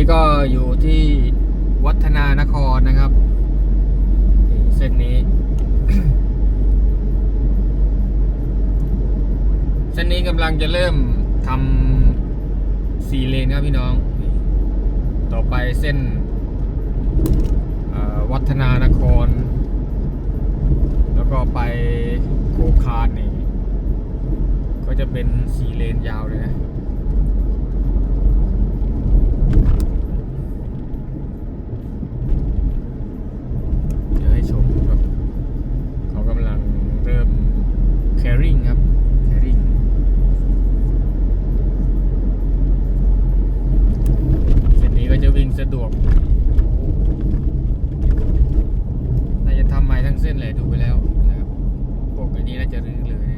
นี้ก็อยู่ที่วัฒนานครนะครับ เส้นนี้ เส้นนี้กำลังจะเริ่มทำสี่เลนครับพี่น้อง ต่อไปเส้นวัฒนานคร แล้วก็ไปโคคานนี่ก็จะเป็นสี่เลนยาวเลยนะ ไปแล้วนะครับพกอันนี้น่าจะรื้อเลย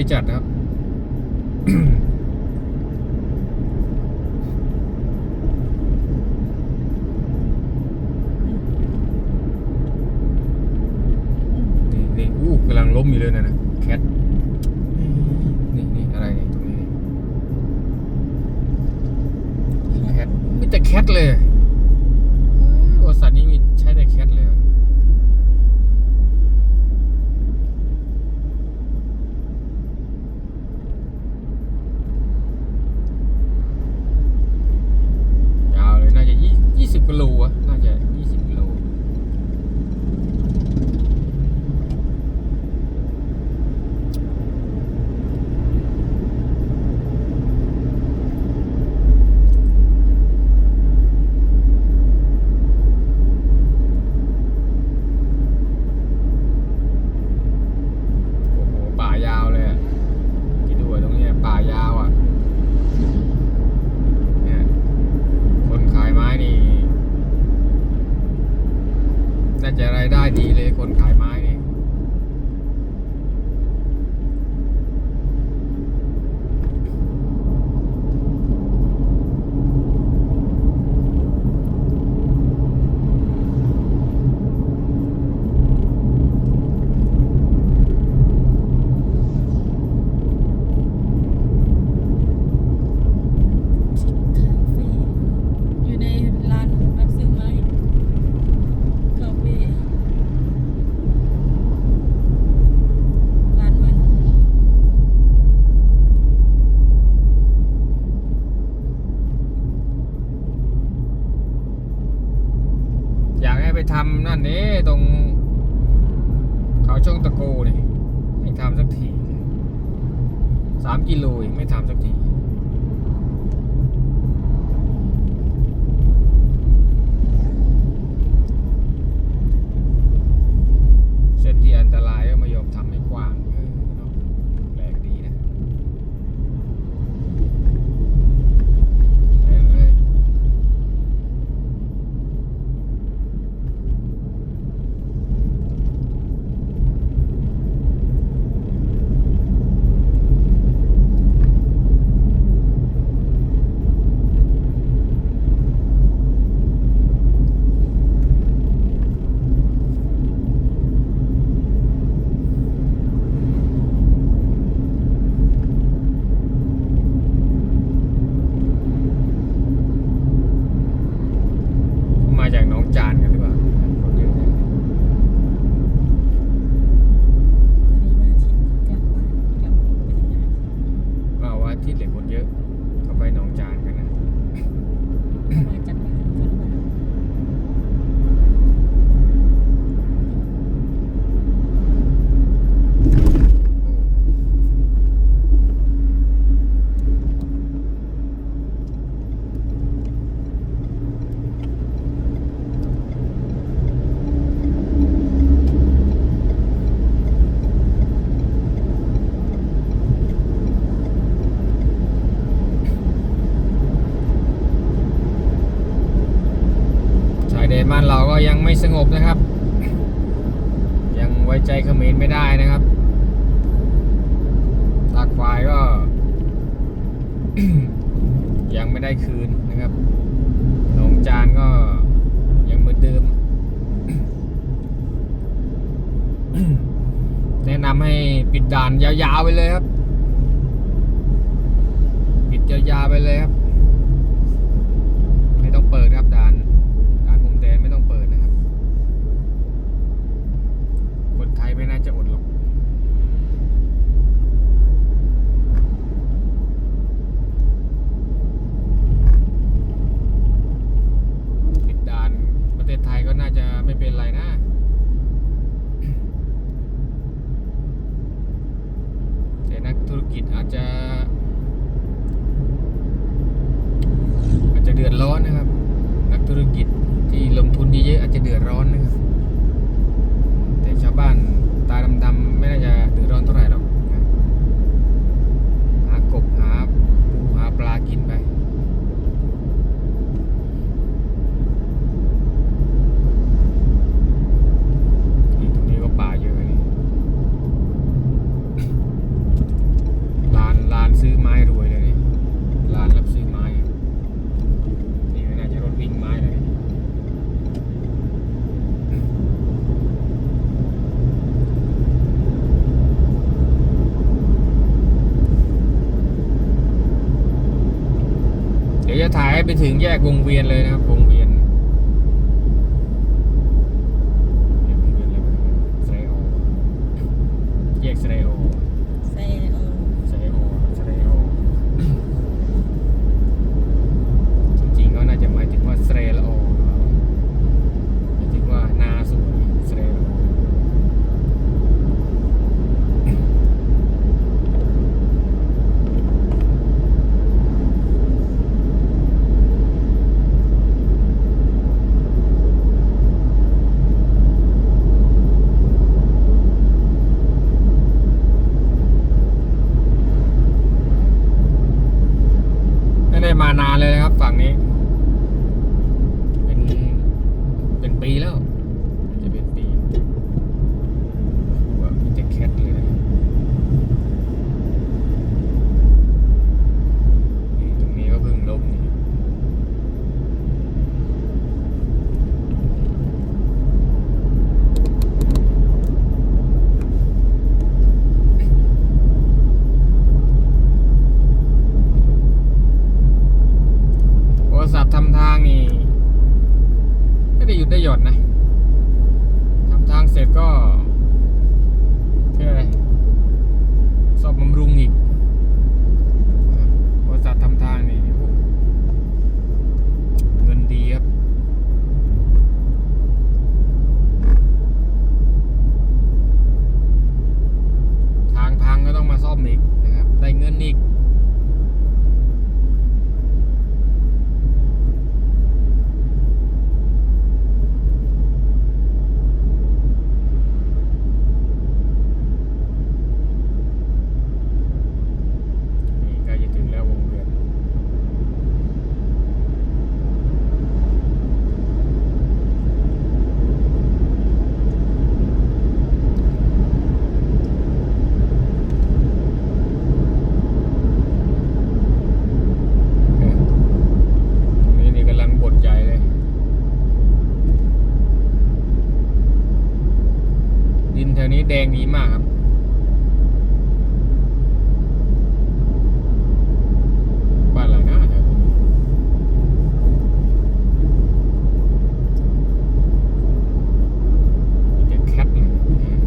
อะจัดครับ นี่นี่อู้กำลังล้มอยู่เลยนะนะ นั่นนี่ตรงเขาช่องตะโกนี่ไม่ทำสักทีสามกิโลไม่ทำสักที ยังไม่ได้คืนนะครับหลงจานก็ยังเหมือนเดิม แนะนำให้ปิดด่านยาวๆไปเลยครับ ปิดยาวๆไปเลยครับ ไปถึงแยกวงเวียนเลยนะครับวงเวียน หยุดได้หย่อนนะทำทางเสร็จก็เท่าไรสอบบำรุงอีก แดงนี้แดงดีมากครับ บ้านอะไรนะแถวนี้มีแต่แคทเลยอืม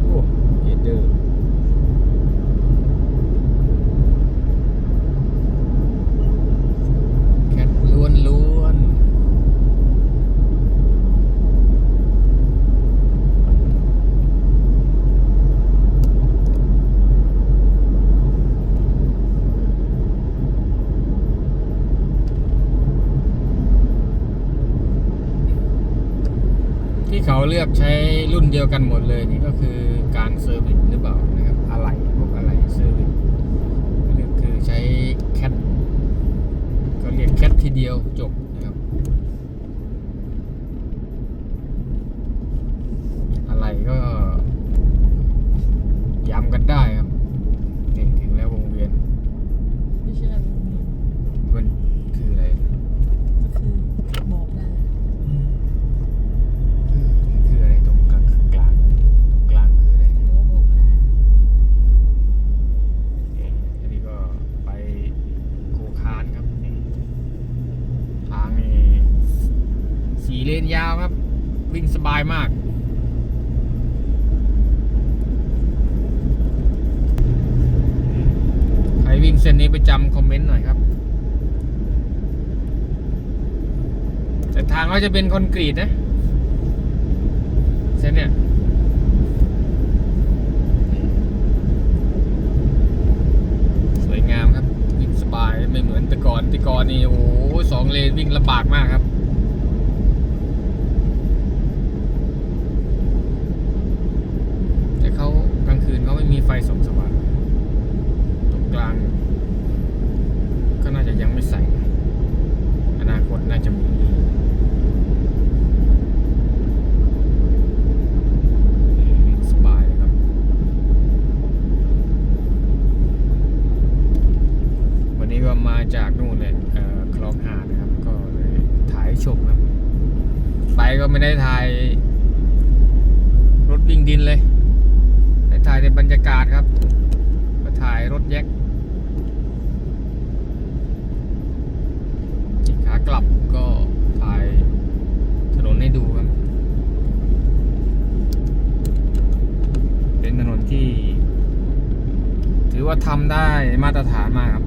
โอ้เยเดอร์แคทล้วนล้วนๆ ที่เขาเลือกใช้รุ่นเดียวกันหมดเลยนี่ก็คือการเซอร์วิสหรือเปล่านะครับอะไรพวกอะไรเซอร์วิสเลือกคือใช้แคทก็เรียกแคททีเดียวจบนะครับ อะไรก็ย้ำกันได้ครับนี่ถึงแล้ววงเวียน ไม่ใช่อะไรพวกนี้ มันคืออะไร ก็คือบอกได้ มันคืออะไรตรงกลางกลางตรงกลางคืออะไร โอ้บอกได้ นี่อันนี้ก็ไปโคคานครับนี่ทางนี่สี่เลนยาวครับ วิ่งสบายมาก ใครวิ่งเส้นนี้ไปจำคอมเมนต์หน่อยครับ แต่ทางก็จะเป็นคอนกรีตนะเส้นเนี่ยสวยงามครับ วิ่งสบายไม่เหมือนแต่ก่อนแต่ก่อนนี่โอ้โหสองเลนวิ่งลำบากมากครับแต่เขากลางคืนเขาไม่มีไฟส่องสว่างตรงกลาง ก็น่าจะยังไม่ใส่ อนาคตน่าจะมีวิ่งสบายเลยครับ วันนี้ก็มาจากนู่นเลยเอ่อคลองหาดนะครับ ก็เลยถ่ายให้ชมครับ ไปก็ไม่ได้ถ่าย รถวิ่งดินเลยได้ถ่ายในบรรยากาศครับ ก็ถ่ายรถ แยกขากลับก็ถ่ายถนนให้ดูครับ เป็นถนนที่ ถือว่าทำได้มาตรฐานมากครับ